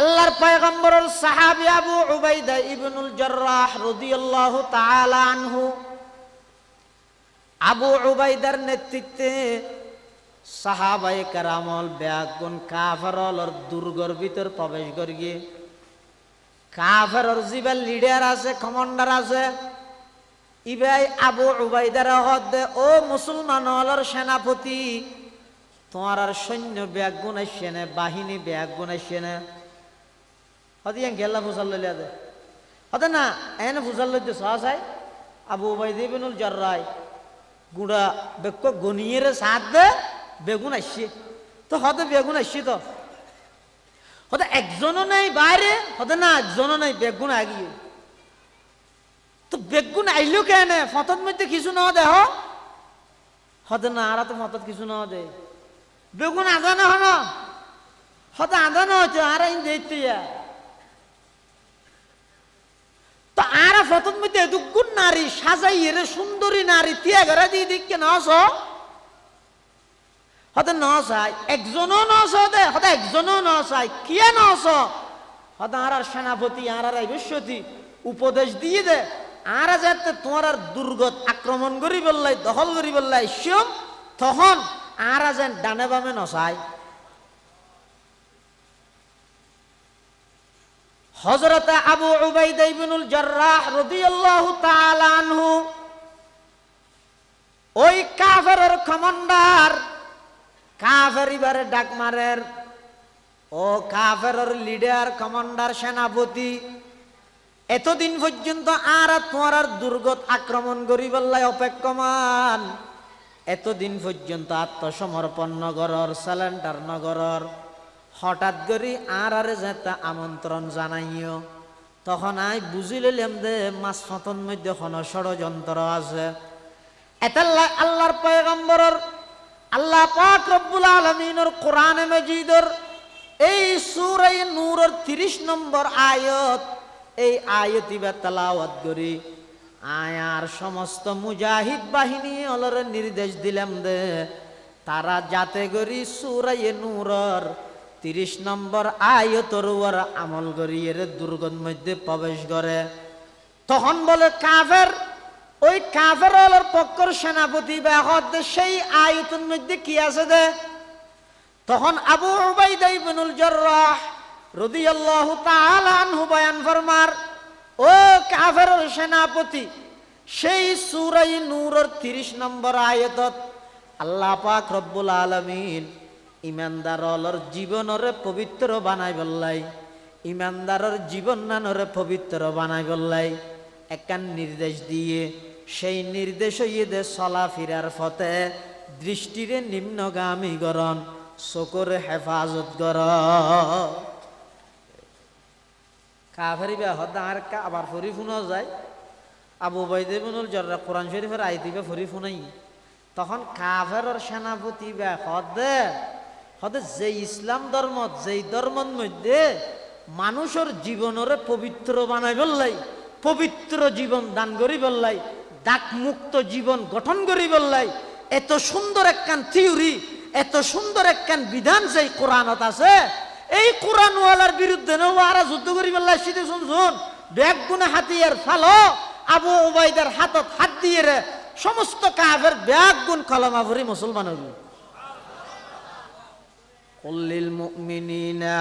আল্লাহর পয়গম্বরের সাহাবী আবু উবাইদা ইবনুল জাররাহ রাদিয়াল্লাহু তাআলা আনহু আবু উবাইদার নেতৃত্বে সাহাবাই কারামল ব্যাগুন কাফারলর দুর্গর ভিতর প্রবেশ করিয়ে কাফেরর জিবার লিডার আছে, কমান্ডার আছে। ইবাই আবু উবাইদার হদ, ও মুসলমান হলর সেনাপতি, তোমার আর সৈন্য ব্যাগ গুণ আসছে না, বাহিনী ব্যাগ গুণ আসছে না। হতে ইয়াং গেল্লা ফুসাল লইলে দে। হতে না এনে ফুসাল লইতে সহাসাই আবু উবাইদ ইবনুল জাররাই গুড়া বেক্ক গনিয়ের সাথ দে, বেগুন আসছে। তো হতে বেগুন আসছে তো। হতে একজনও নাই বাইরে, হতে না একজনও নাই বেগুন আগিয়ে। তো বেগুন আইলো কেন? ফতত মধ্যে কিছু না দেহ হতে না, আর তো ফতত কিছু না দে। বেগুন আদানো হন। হতে আদানো হচ্ছে, আর আইন দেখতে তো আর ফতত মধ্যে এদুগুন নারী সাজাই, এর সুন্দরী নারী, তিয়া ঘরে দিয়ে দিক কেন আস হতে ন চাই একজনও ন দে, হতে একজনও ন চাই কিয়ে ন হতে আর সেনাপতি, আর আর উপদেশ দিয়ে দে, আর যাতে তোমার আর দুর্গত আক্রমণ করি বললাই, দখল করি বললাই শিয়ম তখন আর যেন ডানে বামে নসায় হজরত আবু উবাইদা ইবনুল জাররাহ রাদিয়াল্লাহু তাআলা আনহু, ওই কাফেরের কমান্ডার কাফের এবারে ডাক মারের ও কাফেরের লিডার, কমান্ডার, সেনাপতি, এতদিন পর্যন্ত আর তোমার দুর্গত আক্রমণ করি বললাই অপেক্ষমান, এতদিন পর্যন্ত আত্মসমর্পণ নগরর, স্যালেন্ডার নগরর হঠাৎ করে আর আরে যেতে আমন্ত্রণ জানাইও। তখন আই বুঝি লইলাম দে মাছ ফতন মধ্যে কোনো ষড়যন্ত্র আছে। এতাল্লা আল্লাহর পয়গম্বরর, আল্লাহ পাক রব্বুল আলমিনের কোরআনে মজিদর এই সুরাই নূরের তিরিশ নম্বর আয়ত, এই আয়তি বা তালাওয়াত করি। আয়ার সমস্ত মুজাহিদ বাহিনী অলরে নির্দেশ দিলাম দে তারা যাতে করি সুরাই নূরর তিরিশ নম্বর আয়তর ওর আমল করি এর দুর্গর মধ্যে প্রবেশ করে। তখন বলে কাফের, ওই কাফের পক্ষর সেনাপতি বা সেই আয়তন মধ্যে কি আছে দে? তখন আবু উবাইদা ইবনুল জাররাহ রাদিয়াল্লাহু তাআলা আনহু বয়ান ফরমার, ও কাফের সেনাপতি, সেই সূরাই নূরের 30 নম্বর আয়াতত আল্লাহ পাক রব্বুল আলামিন ইমানদারর জীবনরে পবিত্র বানাই বললাই, ইমানদারর জীবন নানরে পবিত্র বানাই বললাই। একান নির্দেশ দিয়ে, সেই নির্দেশ ইয়েদে চলাফিরার ফতে দৃষ্টিরে নিম্নগামী গরণ চকুরে হেফাজত কর কাফারি বে হদা আর আবার ফরি ফুনা যায়। আবু বাইদে বনুল জররা কোরআন শরীফের আই দিবে ফরি ফুনাই। তখন কাফের সেনাপতি বে হদে হদে যে ইসলাম ধর্ম, যেই ধর্মের মধ্যে মানুষের জীবনরে পবিত্র বানাই বললাই পবিত্র জীবন দান করি বললাই দাগ মুক্ত জীবন গঠন করি বললাই এত সুন্দর একখান থিওরি, এত সুন্দর একখান বিধান যেই কোরআনত আছে, এই কোরআনওয়ালার বিরুদ্ধে নেওয়ারা যুদ্ধ করি বললাই সিধে শুন ব্যাগ গুনে হাতিয়ার ফালো, আবু ওবাইদার হাতত হাত দিয়ে সমস্ত কাফের ব্যাগ গুণ কলমা ভরি মুসলমান হইল কুল্লিল মুমিনিনা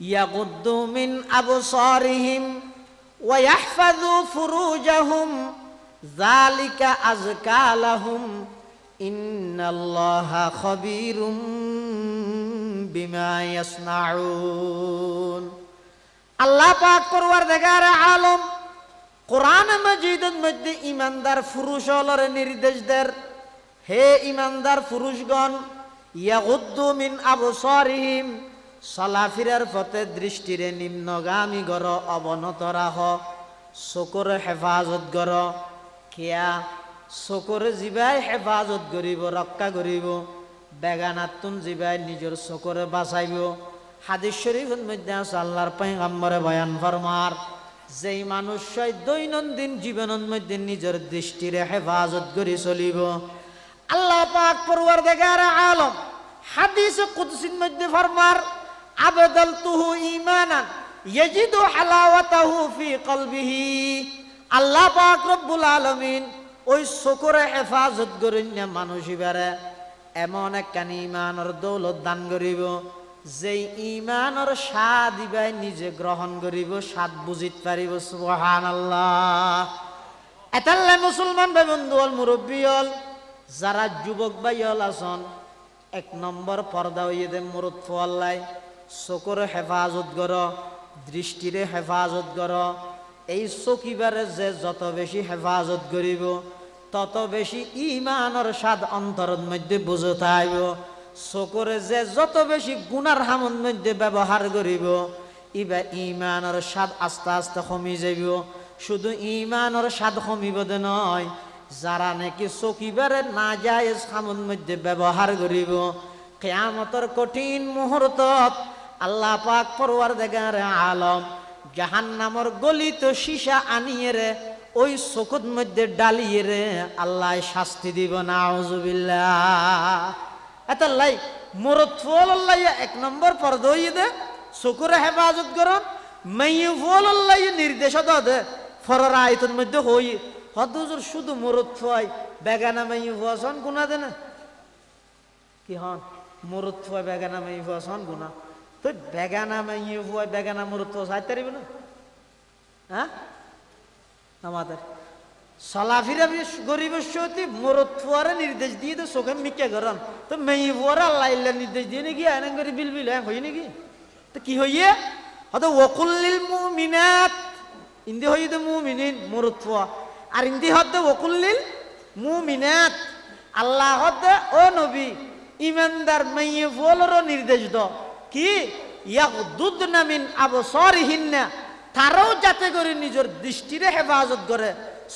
ইয়াগুদ্দু মিন আবসারিহিম ويحفظوا فروجهم ذلك أزكى لهم إن الله خبير بما يصنعون আল্লাহ পাক করবার দেখার আলম কোরআন মজিদের মধ্যে ইমানদার পুরুষ হলরে নির্দেশ দের হে ইমানদার পুরুষগণ ইয়াগুদ্দু মিন আবসারিহিম। চলাফিরার পথে দৃষ্টিরে নিম্নগামী গর অবনত রাহ। চকুর হেফাজত গর কেয়া চকুর জিবাই হেফাজত করিব রক্ষা করিব বেগানাতুন জিবাই নিজের চকুরে বাঁচাইব। হাদিস শরীফের মধ্যে আছে, আল্লাহর পয়গম্বরে বয়ান ফরমার, যেই মানুষ দৈনন্দিন জীবনের মধ্যে নিজের দৃষ্টিরে হেফাজত করে চলিব। আল্লাহ পাক পড়ুয়ার দেখার আলম। হাদিস কুদসির মধ্যে ফরমার, আবদালতুহু ঈমানান ইয়াজিদু হালাওয়াতাহু ফি কলবিহি। আল্লাহ পাক রব্বুল আলামিন ওই শকরে হেফাজত করেন না মানুষ ইবারে এমন একখান ইমানের দৌলত দান করিব, যেই ইমানের স্বাদ ইবাই নিজে গ্রহণ করিব, স্বাদ বুঝিত পারিব, সুবহানাল্লাহ। এতাল্লে মুসলমান ভাই বন্ধু হল মুরব্বী হল যারা যুবক ভাই হল আসন এক নম্বর পর্দা হইয়ে দে মুরত ফোয়াল্লাই চকুর হেফাজত কর, দৃষ্টিরে হেফাজত কর। এই চকিবারে যে যত বেশি হেফাজত করিব, তত বেশি ইমানের স্বাদ অন্তরের মধ্যে বুঝে থাকব চকুরে যে যত বেশি গুনার হামন মধ্যে ব্যবহার করিব, ইবা ইমানের স্বাদ আস্তে আস্তে কমি যাইব। শুধু ইমানের স্বাদ কমিব নয় যারা নাকি চকিবারে না যায় সামন মধ্যে ব্যবহার করিব। কেয়ামতর কঠিন মুহূর্তত আল্লাহ পাক পরওয়ার দেগার আলম জাহান নামর গলিত সীসা আনিয়ে রে, ওই চকুত মধ্যে ডালিয়ে রে আল্লাহ শাস্তি দিব। না এটা লাই, মোরত ফল এক নম্বর পর্দ দে, চকুরে হেফাজত করন মাইয়ে ফল নির্দেশ দে, ফরার আয়তের মধ্যে হই হদুজুর শুধু মোরত ফুয়াই বেগানা মাইয়ে ফুয়াশন গুনা দে না কি হন? মোরত ফুয়াই বেগানা মাইয়ে ফুয়াশন গুনা তো বেগানা মাইয়ে ফুয়াই বেগানা মোরত ফুয়া সাইতে পারিবে না? হ্যাঁ? আমাদের। সলাফিরা গরিব সত্যি মোরত ফুয়ারে নির্দেশ দিয়ে তো চোখে মিকে গরম। তো মেয়ে ফুয়ারে আল্লাহ নির্দেশ দিয়ে নাকি এনে করে বিল বিল হ্যাঁ হই নাকি? তো কি হইয়ে? হয়তো ওকুল্লিল মুমিনাত। ইন্দি হই তো মুমিনিন মোরত ফুয়া আর ইন্দি হদ্দে ওকুল্লিল মুমিনাত। আল্লাহ হদ্দে ও নবী, ইমানদার মেয়ে ফুয়ালেরও নির্দেশ দ কি? ইয়াক দুধ নামিন আবসরহীন তারাও যাতে করে নিজের দৃষ্টিরে হেফাজত করে,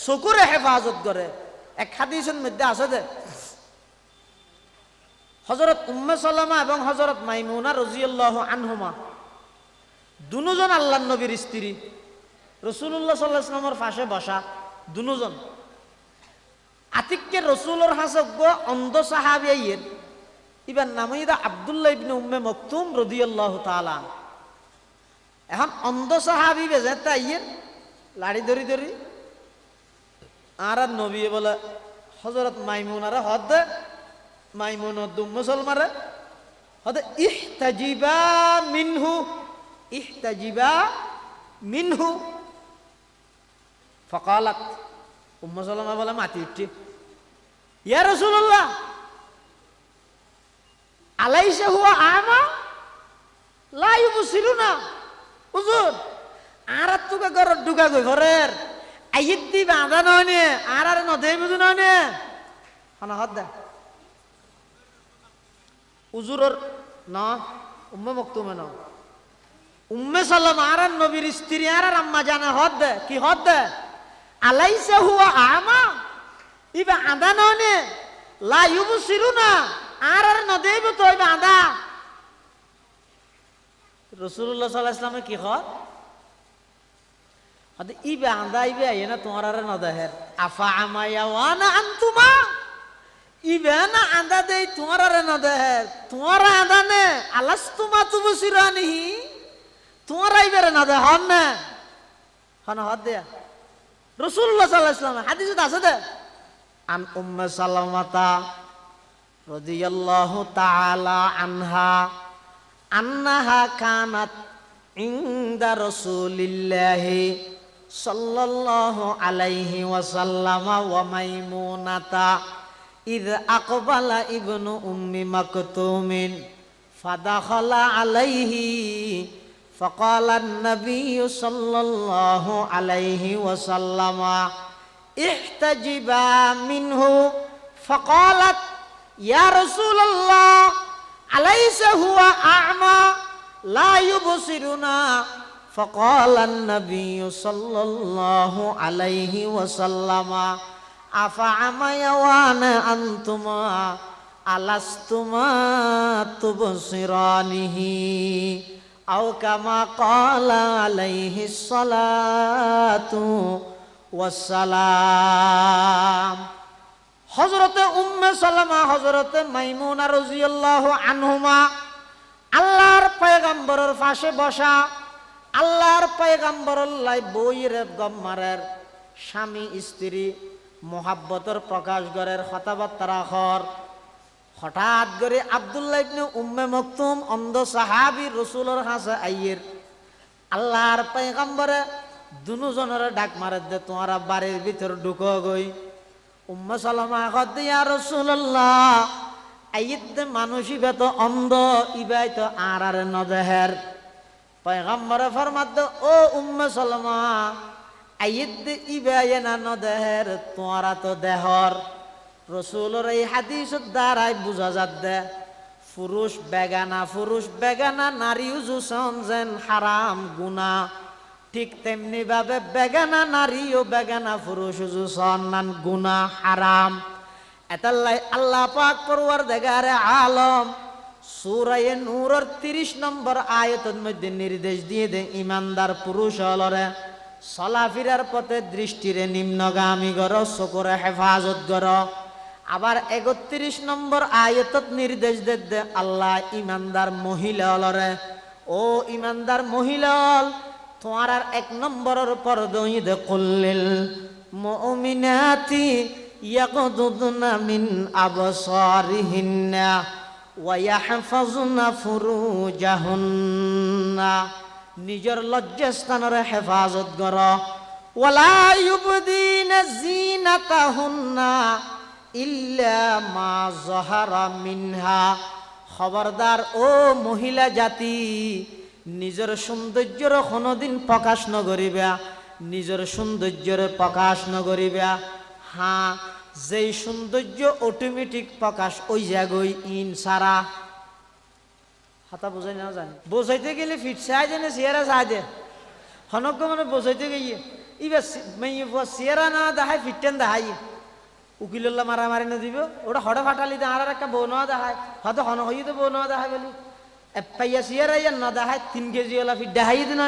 চকুরে হেফাজত করে। এক হাদিসের মধ্যে আছে যে হজরত উম্মে সালামা এবং হজরত মাইমুনা রজিয়াল্লাহ আনহুমা দুজন আল্লাহ নবীর স্ত্রী। রসুল্লাহ সাল্লাহ ইসলামের পাশে বসা। দুজন আতিককে রসুলোর হাসজ্ঞ অন্ধ সাহাবিয়ের ইবার নামইদা আবদুল্লাহ ইবনে উম্মে মকতুম রদিয়াল্লাহ তাআলা। এখন অন্ধ সাহাবি বেজে তাইয়ের লাড়ি ধরি ধরি। আর আর নবী বলে হজরত মাইমুন আর হদ মাইমুন দুম মুসলমারে হদ ইহতাজিবা মিনহু ইহতাজিবা মিনহু। ফকালাত, উম্মে সালামা বলে মাতি উঠছি ইয়া রাসূলুল্লাহ, আলাইসা হুয়া আমা লা ইউবসিরুনা। হুজুর আর তোকে ঘর ঢুকা গই ঘরের। আইত দি বাঁধা নয় নে, আর আর নদে বুঝু নয় নে। হন হদ দে উজুরর ন, উম্মে মকতুমে ন। উম্মে সাল্লাম আর নবীর স্ত্রী, আর আর আম্মা জানে হদ দে, কি হদ দে? আলাইসা হুয়া আমা। ইবা আদা নয় নে লা ইউবসিরুনা আর আর নদে তো ইবা আদা। রসুল্লাহ সাল্লাহ ইসলামে কি হয় আদ ইবে আন্দা ইবে আইয়ে না তোমার আর না দেহের আফা আমায়া ওয়ানা আনতুমা। ইবে না আন্দা দেই তোমার আর না দেহের তোমার আন্দা নে আলাস তুমা তুমু সিরানিহি তোমার আইবে না দে হন না। হন হদ দেয়া। রসুল্লাহ সাল্লাহ ইসলাম হাদিসে আছে দে। আন উম্মে সালামাতা রদিয়াল্লাহু তাআলা আনহা, আন্নাহা কানাত ইনদা রাসূলিল্লাহি সাল্লাল্লাহু আলাইহি ওয়াসাল্লাম ওয়া মাইমুনাতা ইদ আকবালা ইবনু উম্মি মাকতুমিন, ফাদাখালা আলাইহি فقال النبي صلى الله عليه وسلم احتجبا منه فقالت يا رسول الله أليس هو أعمى لا يبصرنا فقال النبي صلى الله عليه وسلم أفعميوان أنتما ألستما تبصرانه أو كما قال عليه الصلاة والسلام হজরতে উম্মে সালামা হজরতে মাইমুনা রাদিয়াল্লাহু আনহুমা আল্লাহর পয়গম্বর পাশে বসা আল্লাহর পয়গাম্বর লাই বইয়ের গম্মারের স্বামী স্ত্রী মোহাব্বতর প্রকাশ গড়ের কথাবার্তা হর হঠাৎ করে আব্দুল্লাহ ইবনে উম্মে মকতুম অন্ধ সাহাবি রসুলের হাসে আইয়ের। আল্লাহর পয়গাম্বরে দুজনের ডাক মারে দে, তোমারা বাড়ির ভিতর ঢুকো গই। উম্মে সালামা কদ ইয়া রাসূলুল্লাহ আইয়দ মানুষই বেত অন্ধ, ইবাই তো আর আর নদেহের পয়গাম্বরে ফরমাদ ও উম্মে সালামা আইয়দ ইবাই না নদেহের তোমারা তো দেহর। রসুলের এই হাদিসের দ্বারাই বুঝা দে পুরুষ বেগানা পুরুষ বেগানা নারীও জুসন যেন হারাম গুনা ঠিক তেমনি ভাবে বেগানা, নারীও বেগানা, পুরুষ জুসন নান গুনা হারাম। এতাল্লাই আল্লাহ পাক পড়ুয়ার দেগারে আলম সুরায়ে নূরের তিরিশ নম্বর আয়তের মধ্যে নির্দেশ দিয়ে দে ইমানদার পুরুষ হলরে, চলাফিরার পথে দৃষ্টিরে নিম্নগামী গর চকুরে হেফাজত গর আবার একত্রিশ নম্বর আয়তত নির্দেশ দে আল্লাহ ইমানদার মহিলা হলরে ও ইমানদার মহিলা হল তোমার আর এক নম্বরের পর দই দে কল্লিল মুমিনাতি ইয়াকুদুনা মিন আবসারিহিন্না ওয়ায়াহফাজুনা ফুরুজাহুন্না। নিজের লজ্জাস্থানের হেফাজত কর। ওয়ালা ইউবদিনা জিনাতাহুন্না ইল্লা মা মিনহা। খবরদার ও মহিলা জাতি, নিজের সৌন্দর্যর কোনোদিন প্রকাশ নগরিবা নিজের সৌন্দর্যের প্রকাশ নগরিবা হ্যাঁ যেই সৌন্দর্য অটোমেটিক প্রকাশ ওই জাগই ইন সারা। হাতা বোঝাই না জানি। বোঝাইতে গেলে ফিট চাই জানে চেয়ারা চাই হনক মানে বোঝাইতে গিয়ে ইবা চেয়ারা না দেখায় ফিটটেন দেখাই উকিল্লা মারামারি না দিব। ওটা হড়ে ফাটালি দেয়, আর একটা বৌ নেওয়া দেখায়। হয়তো হন হইতে বৌ নেওয়া দেখায় বলি। সিয়ার ইয়া না দেখায়, তিন কেজি ওলা ফির দেখাই দিন